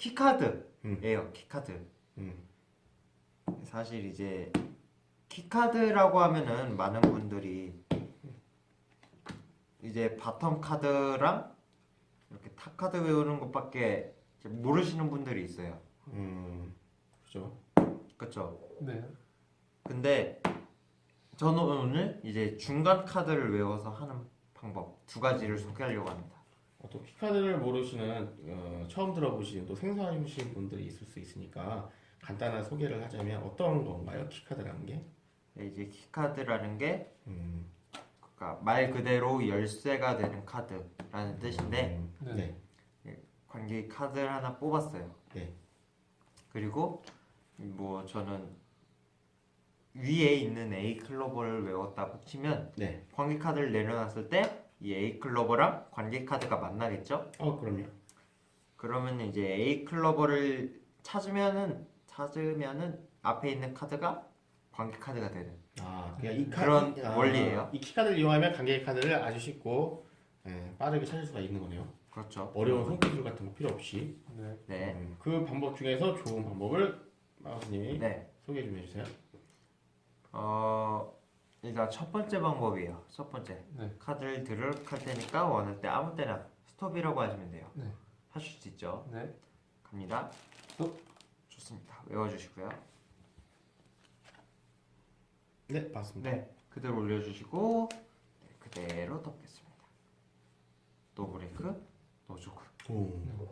키카드예요. 키카드. 음. 사실 이제 키카드라고 하면은 많은 분들이 이제 바텀 카드랑 이렇게 탑 카드 외우는 것밖에 모르시는 분들이 있어요. 음. 그죠. 그렇죠? 네. 근데 저는 오늘 이제 중간 카드를 외워서 하는 방법 두 가지를 소개하려고 합니다. 어, 또 키카드를 모르시는 어, 처음 들어보시는 또 생소하신 분들이 있을 수 있으니까 간단한 소개를 하자면 어떤 건가요? 키카드라는 게? 네, 이제 키카드라는 게 음. 그러니까 말 그대로 열쇠가 되는 카드라는 뜻인데 음. 네. 네. 관계 카드를 하나 뽑았어요. 네. 그리고 뭐 저는 위에 있는 A 클로버를 외웠다고 치면 네. 관계 카드를 내려놨을 때 이 A 클로버랑 관계 카드가 만나겠죠? 어 그럼요. 그러면 이제 A 클로버를 찾으면은 찾으면은 앞에 있는 카드가 관계 카드가 되는. 아 그냥 이 그런 카드, 아, 원리예요. 이 키카드를 이용하면 관계 카드를 아주 쉽고 예, 빠르게 찾을 수가 있는 거네요. 그렇죠. 어려운 손기술 같은 거 필요 없이. 네. 네. 음, 그 방법 중에서 좋은 방법을 마우스님이 네. 소개 좀 해주세요. 어 일단 첫 번째 방법이에요. 첫 번째 네. 카드를 드륵할 테니까 원할 때 아무 때나 스톱이라고 하시면 돼요. 네. 하실 수 있죠. 네. 갑니다. 스톱. 좋습니다. 외워주시고요. 네 맞습니다. 네. 그대로 올려주시고 네, 그대로 덮겠습니다. 노 브레이크, 노 조크. 오.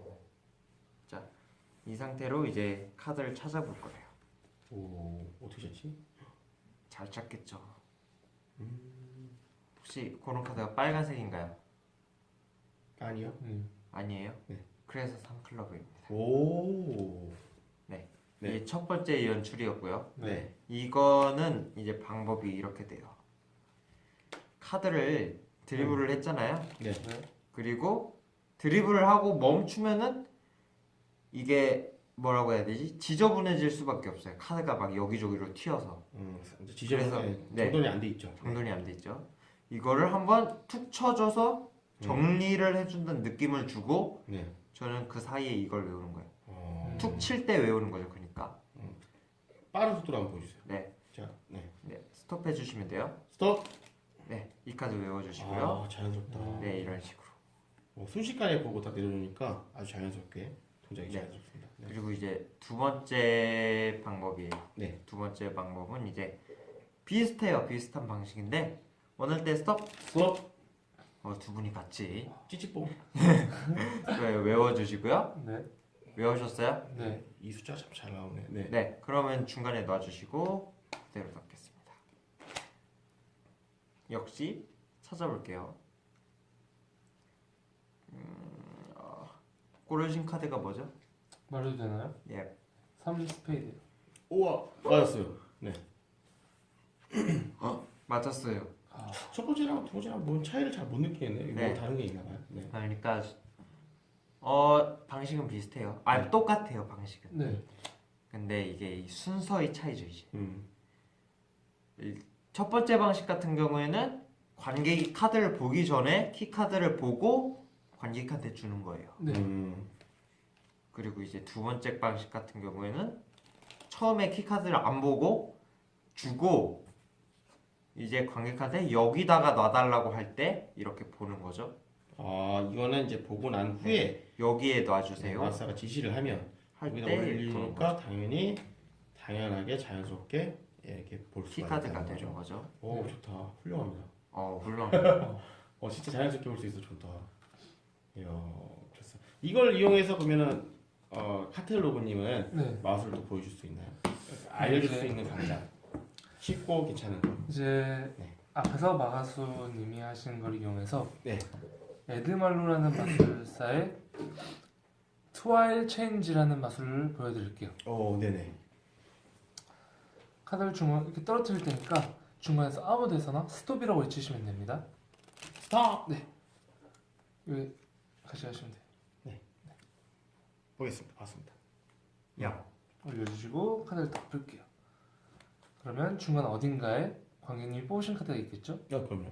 이 상태로 이제 카드를 찾아볼 거예요. 오 어떻게 찾지? 잘 찾겠죠. 혹시 그런 카드가 빨간색인가요? 아니요. 음. 아니에요. 네. 그래서 3클럽입니다. 오. 네. 네. 이게 첫 번째 연출이었고요. 네. 이거는 이제 방법이 이렇게 돼요. 카드를 드리블을 했잖아요. 네. 네. 그리고 드리블을 하고 멈추면은 이게 뭐라고 해야 되지? 지저분해질 수밖에 없어요. 카드가 막 여기저기로 튀어서 음, 지점에서 그래서, 네. 네. 정돈이 안 돼 있죠. 정돈이 안 돼 있죠. 이거를 한번 툭 쳐줘서 정리를 해준다는 느낌을 주고 네. 저는 그 사이에 이걸 외우는 거예요. 어, 툭 칠 때 외우는 거죠. 그러니까 빠른 속도로 한번 보여주세요. 네, 자, 네. 네 스톱 해주시면 돼요. 스톱. 네, 이 카드 외워주시고요. 아, 자연스럽다. 네, 이런 식으로. 어, 순식간에 보고 딱 내려주니까 아주 자연스럽게 동작이 네. 자연스럽습니다. 네. 그리고 이제 두 번째 방법이에요. 네. 두 번째 방법은 이제 비슷해요. 비슷한 방식인데 원할 때 스톱. 스톱. 어, 두 분이 같이 찌찌뽕. 네, 외워주시고요. 네. 외우셨어요? 네. 이 숫자 참 잘 나오네. 네. 네. 그러면 중간에 놔주시고 그대로 닫겠습니다. 역시 찾아볼게요. 음, 어, 고르신 카드가 뭐죠? 말해도 되나요? 예. 30 스페이드. 우와, 맞았어요. 네. 맞았어요. 아. 첫 번째랑 두 번째랑 뭔 차이를 잘 못 느끼겠네. 네. 뭐 다른 게 있나 봐요. 네. 그러니까 어 방식은 비슷해요. 아 네. 똑같아요 방식은. 네. 근데 이게 이 순서의 차이죠 이제. 음. 첫 번째 방식 같은 경우에는 관객이 카드를 보기 전에 키 카드를 보고 관객한테 주는 거예요. 네. 음. 그리고 이제 두 번째 방식 같은 경우에는 처음에 키 카드를 안 보고 주고 이제 관객한테 여기다가 놔달라고 할 때 이렇게 보는 거죠. 아, 이거는 이제 보고 난 후에 여기에 놔주세요. 마스터가 지시를 하면 할 여기다 때 이렇게 보는 올리니까 당연히 당연하게 자연스럽게 예, 이렇게 볼키 수가 카드가 있다는 되는 거죠. 거죠. 오, 좋다. 훌륭합니다. 어 물론 어, 진짜 자연스럽게 볼 수 있어 좋다. 이야, 그랬어. 이걸 이용해서 보면은 어, 카텔로그님은 네. 마술을 또 보여줄 수 있나요? 알려줄 네. 수 있는 강좌. 쉽고 괜찮은 거. 이제 네. 앞에서 마가수님이 하신 걸 이용해서 네. 에드말루라는 마술사의 트와일 체인지라는 마술을 보여드릴게요. 오, 네네. 카드를 중간 이렇게 떨어뜨릴 테니까 중간에서 아무 데서나 스톱이라고 외치시면 됩니다. 스톱. 여기 같이 하시면 돼요. 보겠습니다. 봤습니다. 야 올려주시고 카드를 덮을게요. 그러면 중간 어딘가에 관객님이 뽑으신 카드가 있겠죠? 야, 그럼요.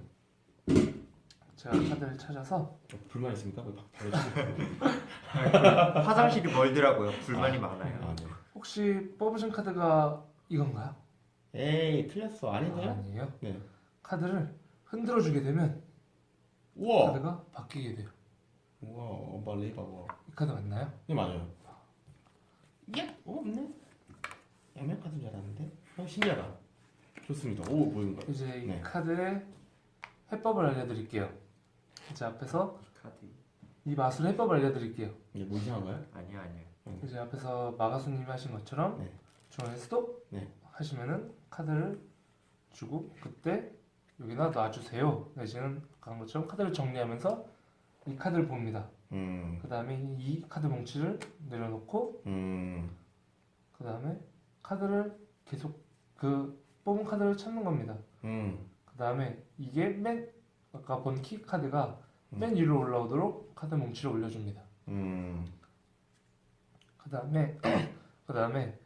자 제가 카드를 찾아서 어, 불만 있습니까? 왜 바- 바로 치세요? 화장실이 멀더라고요. 불만이 많아요. 아, 네. 혹시 뽑으신 카드가 이건가요? 에이 틀렸어 아니네요? 아니에요. 네. 카드를 흔들어 주게 되면 우와 카드가 바뀌게 돼요. 우와 언발리바버 이 카드 맞나요? 네 맞아요 예? 어 없네 양면 카드인 줄 알았는데 어 신기하다 좋습니다 오 뭐인가 이제 이 네. 카드의 해법을 알려드릴게요. 이제 앞에서 카드 이 마술 해법을 알려드릴게요. 이게 뭐 이상한가요? 아니야 아니야. 이제 앞에서 마가수님이 하신 것처럼 네. 중앙에 스톱 네. 하시면은 카드를 주고 그때 여기다 놔주세요. 내지는 아까 것처럼 카드를 정리하면서 이 카드를 봅니다. 음, 그 다음에 이 카드 뭉치를 내려놓고 음, 그 다음에 카드를 계속 그 뽑은 카드를 찾는 겁니다. 음, 그 다음에 이게 맨 아까 본 키 카드가 음. 맨 위로 올라오도록 카드 뭉치를 올려줍니다. 음, 그 다음에 그 다음에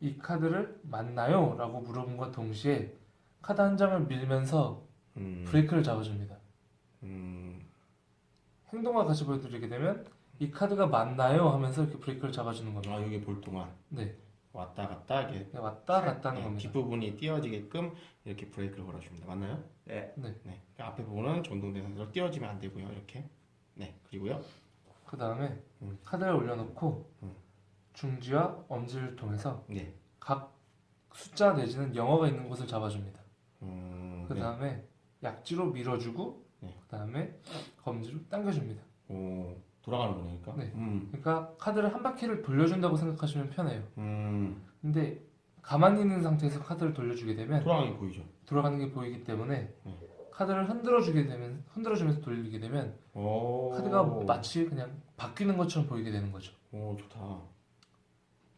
이 카드를 맞나요? 라고 물어본과 동시에 카드 한 장을 밀면서 음, 브레이크를 잡아줍니다. 음, 행동과 같이 보여드리게 되면 이 카드가 맞나요? 하면서 이렇게 브레이크를 잡아주는 겁니다. 아 여기 볼 동안 네, 왔다 갔다 이렇게 그냥 왔다 갔다 하는 네, 겁니다. 뒷부분이 띄어지게끔 이렇게 브레이크를 걸어줍니다 맞나요? 네. 네 그 앞에 부분은 전동된 상태로 띄어지면 안 되고요 이렇게 네 그리고요 그 다음에 음. 카드를 올려놓고 음. 중지와 엄지를 통해서 네 각 숫자 내지는 영어가 있는 곳을 잡아줍니다. 음, 그 네. 다음에 약지로 밀어주고 네. 그 다음에 검지로 당겨줍니다. 오 돌아가는 거니까 네. 음, 그러니까 카드를 한 바퀴를 돌려준다고 생각하시면 편해요. 음, 근데 가만히 있는 상태에서 카드를 돌려주게 되면 돌아가는 게 보이죠 돌아가는 게 보이기 때문에 네. 카드를 흔들어 주게 되면 흔들어 주면서 돌리게 되면 오 카드가 마치 그냥 바뀌는 것처럼 보이게 되는 거죠. 오 좋다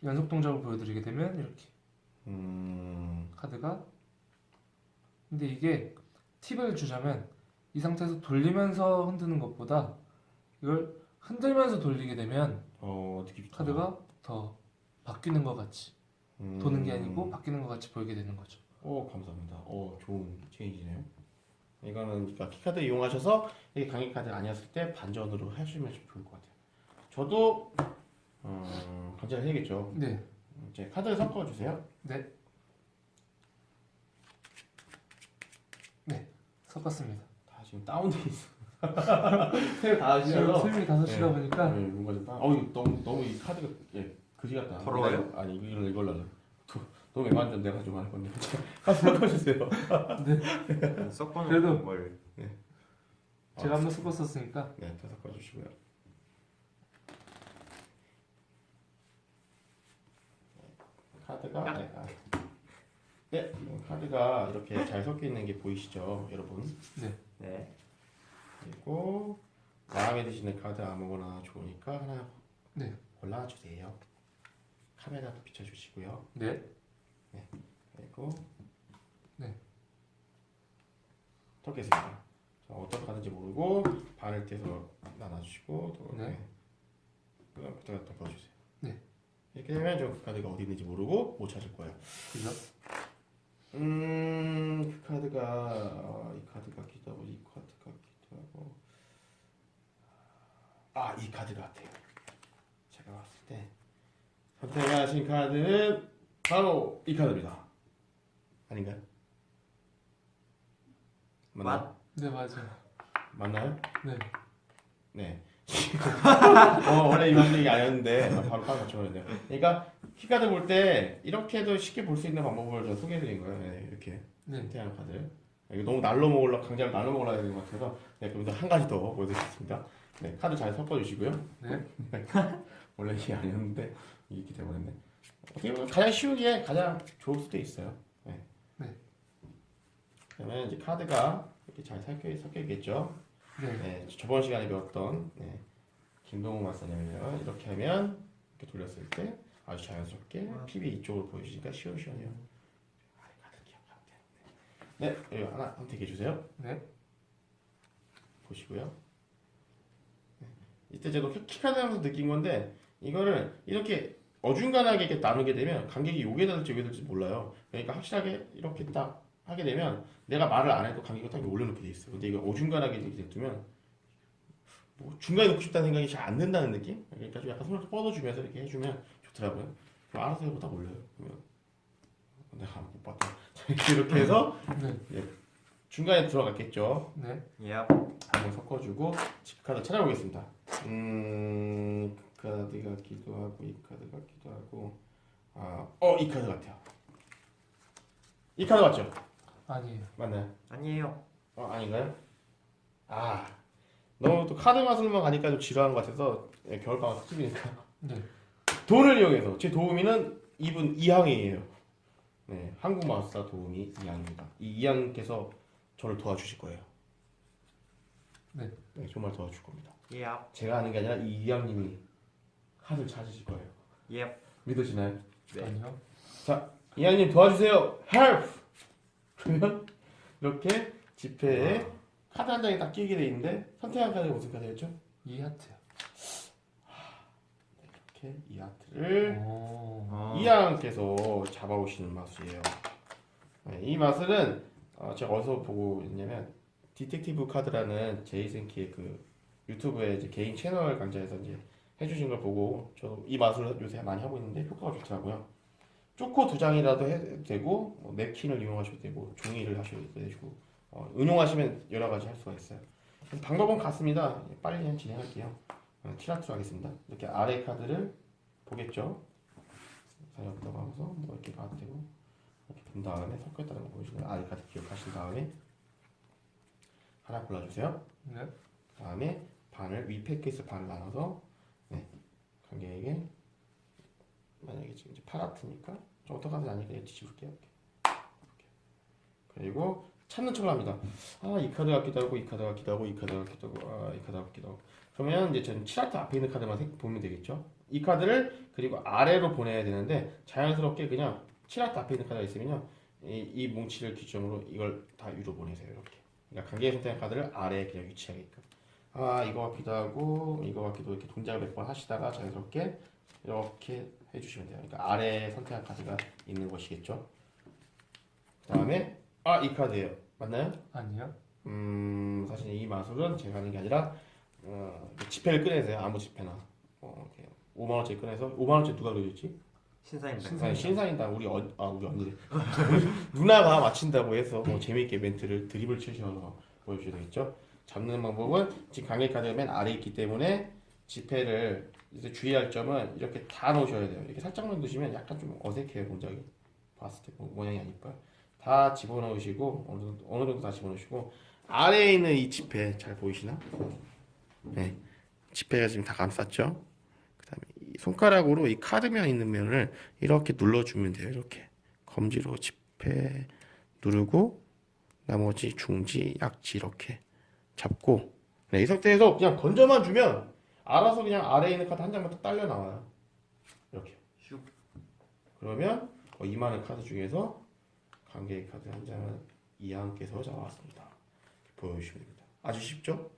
연속 동작을 보여드리게 되면 이렇게 음, 카드가 근데 이게 팁을 주자면 이 상태에서 돌리면서 흔드는 것보다 이걸 흔들면서 돌리게 되면 어 어떻게 좋다. 카드가 더 바뀌는 것 같이 음, 도는 게 아니고 바뀌는 것 같이 보이게 되는 거죠. 오 감사합니다. 오 좋은 체인지네요. 이거는 그러니까 키카드 이용하셔서 이게 강의 카드 아니었을 때 반전으로 하시면 좋을 것 같아요. 저도 음, 반전을 해야겠죠. 네, 이제 카드를 섞어 주세요. 섞었습니다. 다 지금 다운돼 있어. 하시죠. 수명이 다섯 시다 네. 보니까 네, 뭔가 좀 다운. 어 너무 너무 이 카드가 예 그지 같다. 더러워요? 아니 이거 이걸 이걸로 할래. 도- 너무 애만전 내가 좀 할 건데. 카드 섞어 주세요. 섞어놓은 그래도- 걸 제가 한번 섞었었으니까 네, 다 섞어 주시고요. 카드가 네, 아. 네, 카드가 이렇게 잘 섞여 있는 게 보이시죠, 여러분? 네. 그리고 마음에 드시는 카드 아무거나 좋으니까 하나 네. 골라 주세요. 카메라도 비춰 주시고요. 네, 그리고 네. 섞겠습니다. 자, 어떤 카드인지 모르고 반을 떼서 나눠 주시고 또 네. 네. 그다음 부터 덮어주세요. 네. 이렇게 되면 저 카드가 어디 있는지 모르고 못 찾을 거예요. 그죠? 음, 그 카드가 아, 이 카드 같기도 하고 이 카드 같기도 하고 아, 이 카드 같아요. 제가 봤을 때 선택하신 카드는 바로 이 카드입니다. 아닌가요? 맞나요? 네 맞아요. 맞나요? 네, 네. 어, 원래 이런 얘기 아니었는데 아, 바로 카드 맞춰버렸네요. 그러니까 키카드 볼 때 이렇게도 쉽게 볼 수 있는 방법을 좀 소개해드린 거예요. 네, 이렇게. 네, 선택하는 카드. 이거 너무 날로 먹으려 강제로 날로 먹으려 되는 것 같아서 네, 그럼 한 가지 더 보여드리겠습니다. 네, 카드 잘 섞어주시고요. 네, 원래 이게 아니었는데 이렇게 돼버렸네. 어떻게 보면 가장 쉬운 게 가장 좋을 수도 있어요. 네. 네. 그러면 이제 카드가 이렇게 잘 섞여 섞여 있겠죠. 네, 네, 저번 시간에 배웠던 네, 김동욱 마사냐면요 이렇게 하면 이렇게 돌렸을 때 아주 자연스럽게 PB 이쪽으로 보여주니까 시원시원해요. 아, 카드 기억하면 돼요. 네, 여기 하나 선택해 주세요. 네, 보시고요. 네, 이때 제가 키- 키카드 하면서 느낀 건데 이거를 이렇게 어중간하게 이렇게 나누게 되면 간격이 요게 될지 요게 될지 몰라요. 그러니까 확실하게 이렇게 딱 하게 되면 내가 말을 안 해도 관계가 딱 올려놓게 돼 있어. 근데 이거 어중간하게 이렇게 냅두면 뭐 중간에 놓고 싶다는 생각이 잘 안 든다는 느낌? 그러니까 좀 약간 손을 뻗어주면서 이렇게 해주면 좋더라고요. 그럼 알아서 해보다 올려요. 그러면 내가 못 봤다. 이렇게 해서 네. 중간에 들어갔겠죠. 네. 예. 한번 섞어주고 집 카드 찾아보겠습니다. 음, 그 카드 같기도 하고 이 카드 같기도 하고 아, 어, 이 카드 같아요. 이 카드 맞죠? 아니에요. 맞나요? 아니에요. 어, 아닌가요? 아, 너무 또 카드 마술만 가니까 좀 지루한 것 같아서 예, 겨울방학 특집이니까 네. 돈을 이용해서 제 도우미는 이분 이항이에요. 네, 한국 마술사 도우미 이항입니다. 이 이항께서 저를 도와주실 거예요. 네. 네, 정말 도와줄 겁니다. 예. 제가 하는 게 아니라 이 이항님이 카드를 찾으실 거예요. 예. 믿어지나요? 네. 아니요. 이항님 도와주세요. Help! 그러면 이렇게 지폐에 카드 한 장이 딱 끼게 돼 있는데 선택한 카드가 무슨 카드였죠? 이 하트요. 이렇게 이 하트를 오. 어. 이항께서 잡아오시는 마술이에요. 네, 이 마술은 어, 제가 어디서 보고 있냐면 디텍티브 카드라는 제이센키의 그 유튜브에 이제 개인 채널 강좌에서 이제 해주신 걸 보고 저도 이 마술을 요새 많이 하고 있는데 효과가 좋더라고요. 쪼코 두 장이라도 해도 되고 뭐 냅킨을 이용하셔도 되고 종이를 하셔도 되고 어, 응용하시면 여러 가지 할 수가 있어요. 방법은 같습니다. 빨리 그냥 진행할게요. 어, 티라트로 하겠습니다. 이렇게 아래 카드를 보겠죠. 사용했다고 하면서 뭐 이렇게 봐도 되고 이렇게 본 다음에 섞였다는 거 보여주면 아래 카드 기억하신 다음에 하나 골라주세요. 네. 다음에 반을 위 패킷을 반을 나눠서 네, 관객에게 파라트니까 좀 어떡하지 않으니까 이렇게 뒤집을게요. 그리고 찾는 척을 합니다. 아 이 카드 같기도 하고 이 카드 같기도 하고 이 카드 같기도 하고 아 이 카드 같기도 하고 그러면 이제 저는 치라트 앞에 있는 카드만 생- 보면 되겠죠. 이 카드를 그리고 아래로 보내야 되는데 자연스럽게 그냥 치라트 앞에 있는 카드가 있으면요 이, 이 뭉치를 기점으로 이걸 다 위로 보내세요 이렇게. 그러니까 관계 선택한 카드를 아래에 그냥 위치하게끔. 아 이거 같기도 하고 이거 같기도 이렇게 동작을 몇 번 하시다가 자연스럽게 이렇게 해주시면 돼요. 그러니까 아래에 선택한 카드가 있는 것이겠죠. 그 다음에 아 이 카드예요. 맞나요? 아니요. 음 사실 이 마술은 제가 하는 게 아니라 어, 지폐를 꺼내세요. 아무 지폐나 어, 이렇게 5만 원짜리 꺼내서 5만 원짜리 누가 그려줬지? 신사인 신사인당 우리 어, 아 우리 언니 누나가 맞힌다고 해서 뭐 재미있게 멘트를 드립을 치셔서 보여주셔야 되겠죠. 잡는 방법은 지금 강의 카드가 맨 아래 에 있기 때문에 지폐를 이제 주의할 점은 이렇게 다 놓으셔야 돼요. 이렇게 살짝만 두시면 약간 좀 어색해요 동작이 봤을 때 모- 모양이 안 이뻐요. 다 집어넣으시고 어느 정도, 어느 정도 다 집어넣으시고 아래에 있는 이 지폐 잘 보이시나? 네, 지폐가 지금 다 감쌌죠. 그다음에 이 손가락으로 이 카드면 있는 면을 이렇게 눌러주면 돼요. 이렇게 검지로 지폐 누르고 나머지 중지, 약지 이렇게 잡고 네, 이 상태에서 그냥 건져만 주면 알아서 그냥 아래에 있는 카드 한 장만 딱 딸려 나와요. 이렇게. 슉. 그러면 어, 이만한 카드 중에서 관계 카드 한 장은 이항께서 잡아왔습니다. 보여주시면 됩니다. 아주 쉽죠?